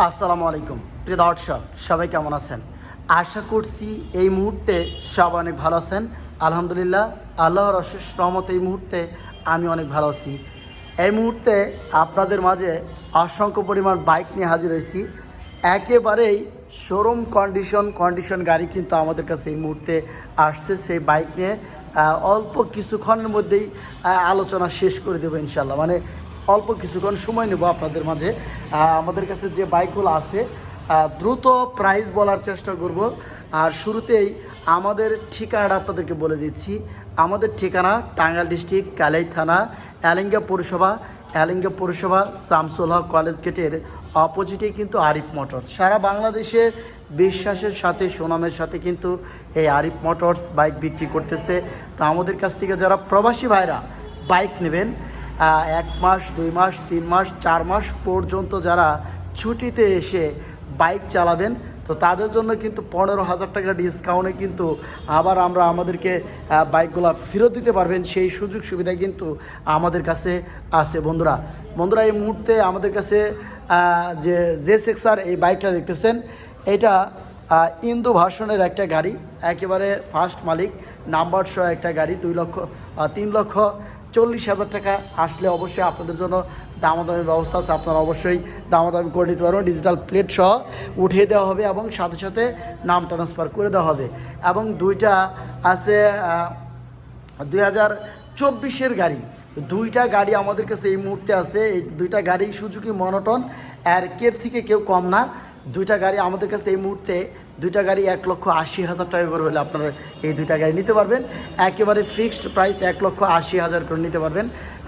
আসসালামু আলাইকুম। প্রিয় দর্শক, সবাই কেমন আছেন? আশা করছি এই মুহূর্তে সবাই অনেক ভালো আছেন। আলহামদুলিল্লাহ, আল্লাহর অশেষ রহমত এই মুহূর্তে আমি অনেক ভালো আছি। এই মুহূর্তে আপনাদের মাঝে অসংখ্য পরিমাণ বাইক নিয়ে হাজির হয়েছি। একেবারেই শোরুম কন্ডিশন কন্ডিশন গাড়ি কিন্তু আমাদের কাছে এই মুহূর্তে আসছে সেই বাইক নিয়ে। অল্প কিছুক্ষণের মধ্যেই আলোচনা শেষ করে দেবো ইনশাল্লাহ মানে অল্প কিছুক্ষণ সময় নেব আপনাদের মাঝে। আমাদের কাছে যে বাইকগুলো আছে দ্রুত প্রাইস বলার চেষ্টা করব। আর শুরুতেই আমাদের ঠিকানাটা আপনাদেরকে বলে দিচ্ছি। আমাদের ঠিকানা টাঙ্গাইল ডিস্ট্রিক্ট, কালাই থানা, এলিঙ্গা পৌরসভা। এলিঙ্গা পৌরসভা, শামসুল হক কলেজ গেটের অপোজিটে কিন্তু আরিফ মোটরস। সারা বাংলাদেশে বিশ্বাসের সাথে, সুনামের সাথে কিন্তু এই আরিফ মোটরস বাইক বিক্রি করতেছে। তো আমাদের কাছ থেকে যারা প্রবাসী ভাইরা বাইক নেবেন এক মাস, দুই মাস, তিন মাস, চার মাস পর্যন্ত যারা ছুটিতে এসে বাইক চালাবেন, তো তাদের জন্য কিন্তু পনেরো হাজার টাকা ডিসকাউন্টে কিন্তু আবার আমরা আমাদেরকে বাইকগুলো ফেরত দিতে পারবেন। সেই সুযোগ সুবিধা কিন্তু আমাদের কাছে আছে। বন্ধুরা বন্ধুরা, এই মুহূর্তে আমাদের কাছে যে জে সেক্সার এই বাইকটা দেখতেছেন, এটা ইন্দু ভাষণের একটা গাড়ি, একেবারে ফার্স্ট মালিক নাম্বার সহ একটা গাড়ি, দুই লক্ষ তিন লক্ষ। চল্লিশ হাজার টাকা আসলে অবশ্যই আপনাদের জন্য দামাদামি ব্যবস্থা আছে। আপনারা অবশ্যই দামাদামি করে নিতে পারবেন। ডিজিটাল প্লেট সহ উঠিয়ে দেওয়া হবে এবং সাথে সাথে নাম ট্রান্সফার করে দেওয়া হবে। এবং দুইটা আছে দুই হাজার চব্বিশের গাড়ি। দুইটা গাড়ি আমাদের কাছে এই মুহূর্তে আছে। এই দুইটা গাড়ি সুজুকি মনোটন আর কের থেকে কেউ কম না। দুইটা গাড়ি আমাদের কাছে এই মুহূর্তে দুইটা গাড়ি এক লক্ষ আশি হাজার টাকা করে হলে আপনারা এই দুইটা গাড়ি নিতে পারবেন। একেবারে ফিক্সড প্রাইস এক লক্ষ আশি হাজার করে নিতে পারবেন।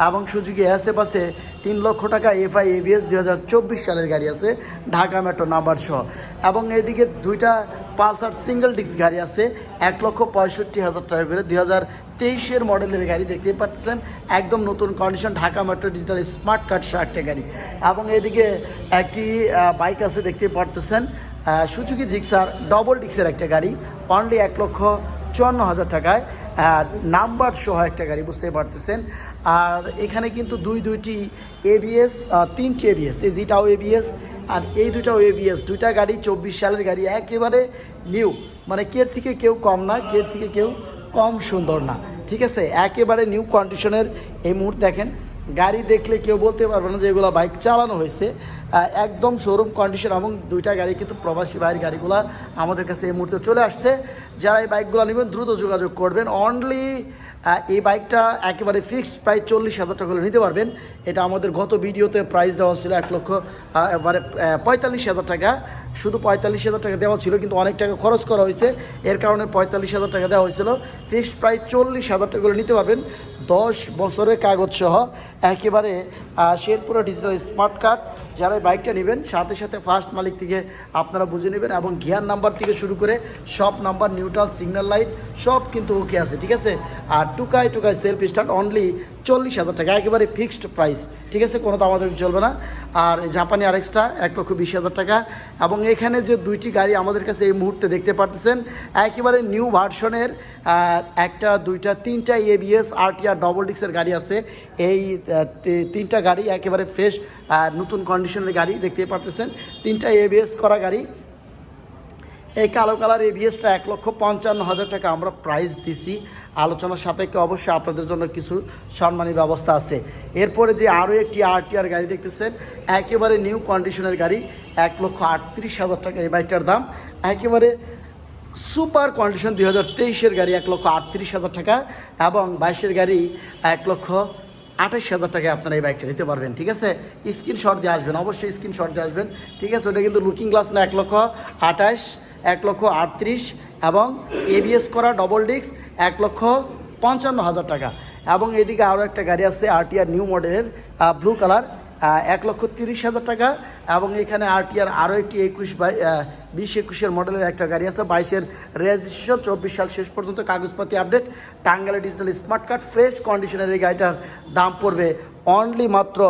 এবং সুজুকি এসে পাশে তিন লক্ষ টাকা এফআই এবিএস দু হাজার চব্বিশ সালের গাড়ি আছে, ঢাকা মেট্রো নাম্বার সহ। এবং এদিকে দুইটা পালসার সিঙ্গেল ডিস্ক গাড়ি আছে, এক লক্ষ পঁয়ষট্টি হাজার টাকা করে দুই হাজার তেইশের মডেলের গাড়ি দেখতে পাচ্ছেন। একদম নতুন condition Dhaka metro digital smart card সহ একটা গাড়ি। এবং এদিকে একটি বাইক আছে দেখতে পারতেছেন। সুচুকি জিক্সার ডবল ডিক্সের একটা গাড়ি অনলি এক লক্ষ চুয়ান্ন হাজার টাকায় নাম্বার সহ একটা গাড়ি বুঝতে পারতেছেন। আর এখানে কিন্তু দুই দুইটি এবিএস তিনটি এবিএস এই যেটাও এবিএস আর এই দুটাও এবিএস দুইটা গাড়ি চব্বিশ সালের গাড়ি, একেবারে নিউ মানে কের থেকে কেউ কম না, কের থেকে কেউ কম সুন্দর না। ঠিক আছে? একেবারে নিউ কন্ডিশনের এই মুহূর্তে দেখেন। গাড়ি দেখলে কেউ বলতে পারবে না যে এগুলো বাইক চালানো হয়েছে। একদম শোরুম কন্ডিশন এবং দুইটা গাড়ি কিন্তু প্রবাসী বাইরের গাড়িগুলো আমাদের কাছে এই মুহূর্তে চলে আসছে। যারা এই বাইকগুলো নেবেন, দ্রুত যোগাযোগ করবেন। অনলি এই বাইকটা একেবারে ফিক্সড প্রাইস চল্লিশ হাজার টাকা নিতে পারবেন। এটা আমাদের গত ভিডিওতে প্রাইস দেওয়া ছিল এক লক্ষ এবারে পঁয়তাল্লিশ হাজার টাকা। শুধু পঁয়তাল্লিশ হাজার টাকা দেওয়া ছিল, কিন্তু অনেক টাকা খরচ করা হয়েছে। এর কারণে পঁয়তাল্লিশ হাজার টাকা দেওয়া হয়েছিল। ফিক্সড প্রায় চল্লিশ হাজার টাকা নিতে পারবেন। দশ বছরের কাগজ সহ একেবারে শেরপুরা ডিজিটাল স্মার্ট কার্ড যারা বাইকটা নেবেন, সাথে সাথে ফার্স্ট মালিক থেকে আপনারা বুঝে নেবেন এবং গিয়ার নাম্বার থেকে শুরু করে সব নাম্বার নিউট্রাল সিগন্যাল লাইট সব কিন্তু ওকে আছে, ঠিক আছে? আর টুকায় টুকায় সেলফ স্টার্ট অনলি চল্লিশ হাজার টাকা, একেবারে ফিক্সড প্রাইস ঠিক আছে? কোনো আমাদের চলবে না। আর জাপানি আরেকটা এক লক্ষ বিশ হাজার টাকা। এবং এখানে যে দুইটি গাড়ি আমাদের কাছে এই মুহূর্তে দেখতে পারতেছেন, একেবারে নিউ ভার্সনের একটা, দুইটা, তিনটা এবিএস আরটিআর ডবল ডিক্সের গাড়ি আছে। এই তিনটা গাড়ি একেবারে ফ্রেশ নতুন কন্ডিশনের গাড়ি দেখতে পারতেছেন। তিনটা এবিএস করা গাড়ি। এই কালো কালার এবিএসটা এক লক্ষ পঞ্চান্ন হাজার টাকা আমরা প্রাইস দিছি। আলোচনা সাপেক্ষে অবশ্যই আপনাদের জন্য কিছু সম্মানী ব্যবস্থা আছে। এরপরে যে আরও একটি আরটিআর গাড়ি দেখতেছেন, একেবারে নিউ কন্ডিশনের গাড়ি, এক লক্ষ আটত্রিশ হাজার টাকা এই বাইকটার দাম। একেবারে সুপার কন্ডিশন দুই হাজার তেইশের গাড়ি এক লক্ষ আটত্রিশ হাজার টাকা এবং বাইশের গাড়ি এক লক্ষ আঠাশ হাজার টাকায় আপনারা এই বাইকটা নিতে পারবেন, ঠিক আছে? স্ক্রিনশট দিয়ে আসবেন, অবশ্যই স্ক্রিনশট দিয়ে আসবেন, ঠিক আছে? ওটা কিন্তু লুকিং গ্লাস না, এক লক্ষ আঠাশ এক লক্ষ আটত্রিশ এবং এবিএস করা ডবল ডিস্ক এক লক্ষ পঞ্চান্ন হাজার টাকা। এবং এদিকে আরও একটা গাড়ি আছে আরটিআর নিউ মডেলের ব্লু কালার এক লক্ষ তিরিশ হাজার টাকা। এবং এখানে আরটিআর আরও একটি একুশ বাই বিশ একুশের মডেলের একটা গাড়ি আছে, বাইশের রেজিস্ট্রেশন চব্বিশ সাল শেষ পর্যন্ত কাগজপাতি আপডেট টাঙ্গালে ডিজিটাল স্মার্ট কার্ড ফ্রেশ কন্ডিশনের এই গাড়িটার দাম পড়বে অনলি মাত্র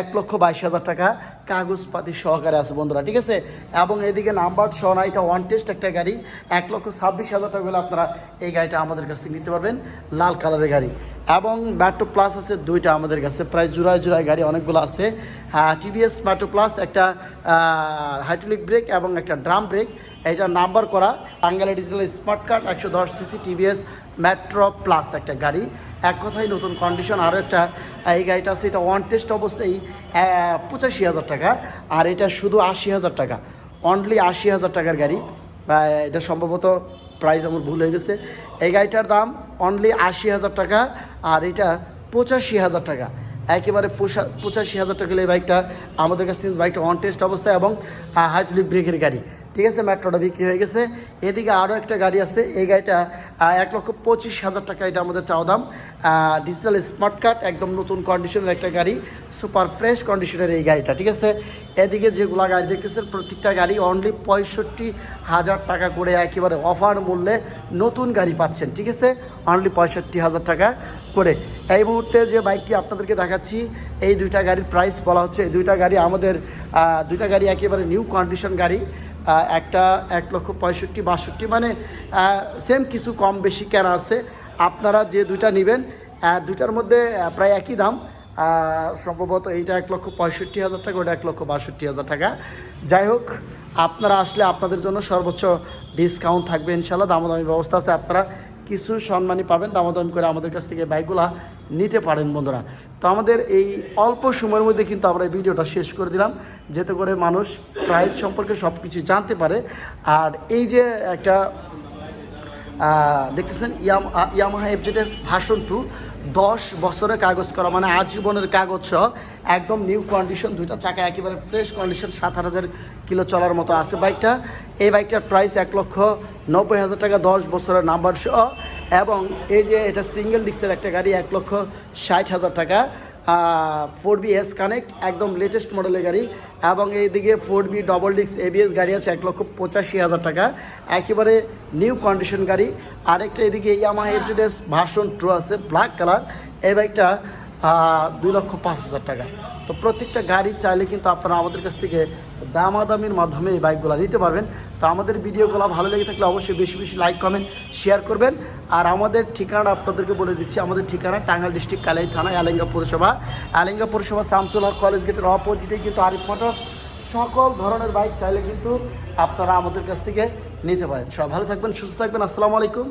এক লক্ষ বাইশ হাজার টাকা। কাগজপাতি সহকারে আছে বন্ধুরা, ঠিক আছে? এবং এদিকে নাম্বার সহ না, এটা ওয়ান টেস্ট একটা গাড়ি। এক লক্ষ ছাব্বিশ হাজার টাকা হলে আপনারা এই গাড়িটা আমাদের কাছ থেকে নিতে পারবেন, লাল কালারের গাড়ি। এবং ম্যাট্রো প্লাস আছে দুইটা আমাদের কাছে, প্রায় জোড়ায় জোড়ায় গাড়ি অনেকগুলো আছে। টিভিএস ম্যাট্রো প্লাস একটা হাইড্রোলিক ব্রেক এবং একটা ড্রাম ব্রেক এটা নাম্বার করা, বাঙ্গালা ডিজিটাল স্মার্ট কার্ড একশো দশ সিসি টিভিএস মেট্রো প্লাস একটা গাড়ি। এক কথায় নতুন কন্ডিশন আরও একটা, এই গাড়িটা আছে, এটা ওয়ান টেস্ট অবস্থায় পঁচাশি হাজার টাকা, আর এটা শুধু আশি হাজার টাকা। অনলি আশি হাজার টাকার গাড়ি। এটা সম্ভবত প্রাইস আমার ভুল হয়ে গেছে। এই গাড়িটার দাম অনলি আশি হাজার টাকা, আর এটা পঁচাশি হাজার টাকা। একেবারে পঁচাশি হাজার টাকা এই বাইকটা আমাদের কাছে বাইকটা অন টেস্ট অবস্থায় এবং হাইড্রোলিক ব্রেকের গাড়ি। ঠিক আছে, মেট্রোটা বিক্রি হয়ে গেছে। এদিকে আরও একটা গাড়ি আছে, এই গাড়িটা এক লক্ষ পঁচিশ হাজার টাকা এটা আমাদের চাওয়া দাম। ডিজিটাল স্মার্ট কার্ড একদম নতুন কন্ডিশনের একটা গাড়ি সুপার ফ্রেশ কন্ডিশনের এই গাড়িটা, ঠিক আছে? এদিকে যেগুলো গাড়ি দেখতেছেন, প্রত্যেকটা গাড়ি অনলি পঁয়ষট্টি হাজার টাকা করে একেবারে অফার মূল্যে নতুন গাড়ি পাচ্ছেন, ঠিক আছে? অনলি পঁয়ষট্টি হাজার টাকা করে। এই মুহূর্তে যে বাইকটি আপনাদেরকে দেখাচ্ছি, এই দুইটা গাড়ির প্রাইস বলা হচ্ছে। এই দুইটা গাড়ি আমাদের দুইটা গাড়ি একেবারে নিউ কন্ডিশন গাড়ি। একটা এক লক্ষ পঁয়ষট্টি, বাষট্টি মানে সেম কিছু কম বেশি কেনা আছে। আপনারা যে দুইটা নেবেন দুইটার মধ্যে প্রায় একই দাম। সম্ভবত এইটা এক লক্ষ পঁয়ষট্টি হাজার টাকা, ওটা এক লক্ষ বাষট্টি হাজার টাকা। যাই হোক, আপনারা আসলে আপনাদের জন্য সর্বোচ্চ ডিসকাউন্ট থাকবে ইনশাল্লাহ দামাদামি ব্যবস্থা আছে, আপনারা কিছু সম্মানই পাবেন। দামাদামি করে আমাদের কাছ থেকে বাইকগুলা নিতে পারেন বন্ধুরা। তো আমাদের এই অল্প সময়ের মধ্যে কিন্তু আমরা এই ভিডিওটা শেষ করে দিলাম। যাতে করে মানুষ প্রাইস সম্পর্কে সব কিছু জানতে পারে। আর এই যে একটা দেখতেছেন ইয়াম ইয়ামাহা এফজেডএস ভাষণ টু দশ বছরের কাগজ করা মানে আজীবনের কাগজ সহ একদম নিউ কন্ডিশন দুইটা চাকা একেবারে ফ্রেশ কন্ডিশন সাত আট হাজার কিলো চলার মতো আছে বাইকটা এই বাইকটার প্রাইস এক লক্ষ নব্বই হাজার টাকা, দশ বছরের নাম্বার সহ এবং এই যে এটা সিঙ্গেল ডিস্কের একটা গাড়ি এক লক্ষ ষাট হাজার টাকা ফোর বি এস কানেক্ট একদম লেটেস্ট মডেলের গাড়ি। এবং এইদিকে four B double disc ABS গাড়ি আছে এক লক্ষ পঁচাশি হাজার টাকা। একেবারে নিউ কন্ডিশন গাড়ি। আরেকটা এদিকে ইয়ামাহা এফজেডএস ভার্সন টু আছে ব্ল্যাক কালার এই বাইকটা দুই লক্ষ পাঁচ হাজার টাকা। তো প্রত্যেকটা গাড়ি চাইলে কিন্তু আপনারা আমাদের কাছ থেকে দামাদামির মাধ্যমে এই বাইকগুলো নিতে পারবেন। তো আমাদের ভিডিওগুলো ভালো লেগে থাকলে অবশ্যই বেশি বেশি লাইক, কমেন্ট, শেয়ার করবেন। আর আমাদের ঠিকানা আপনাদেরকে বলে দিচ্ছি, আমাদের ঠিকানা টাঙ্গাইল ডিস্ট্রিক্ট কালাই থানা আলেঙ্গা পৌরসভা। আলেঙ্গা পৌরসভা শামসুল হক কলেজ গেটের অপোজিটে কিন্তু আরিফ মোটরস। সকল ধরনের বাইক চাইলে কিন্তু আপনারা আমাদের কাছ থেকে নিতে পারেন। সব ভালো থাকবেন, সুস্থ থাকবেন। আসসালামু আলাইকুম।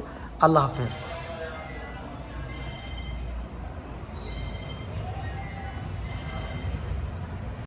আল্লাহ হাফেজ।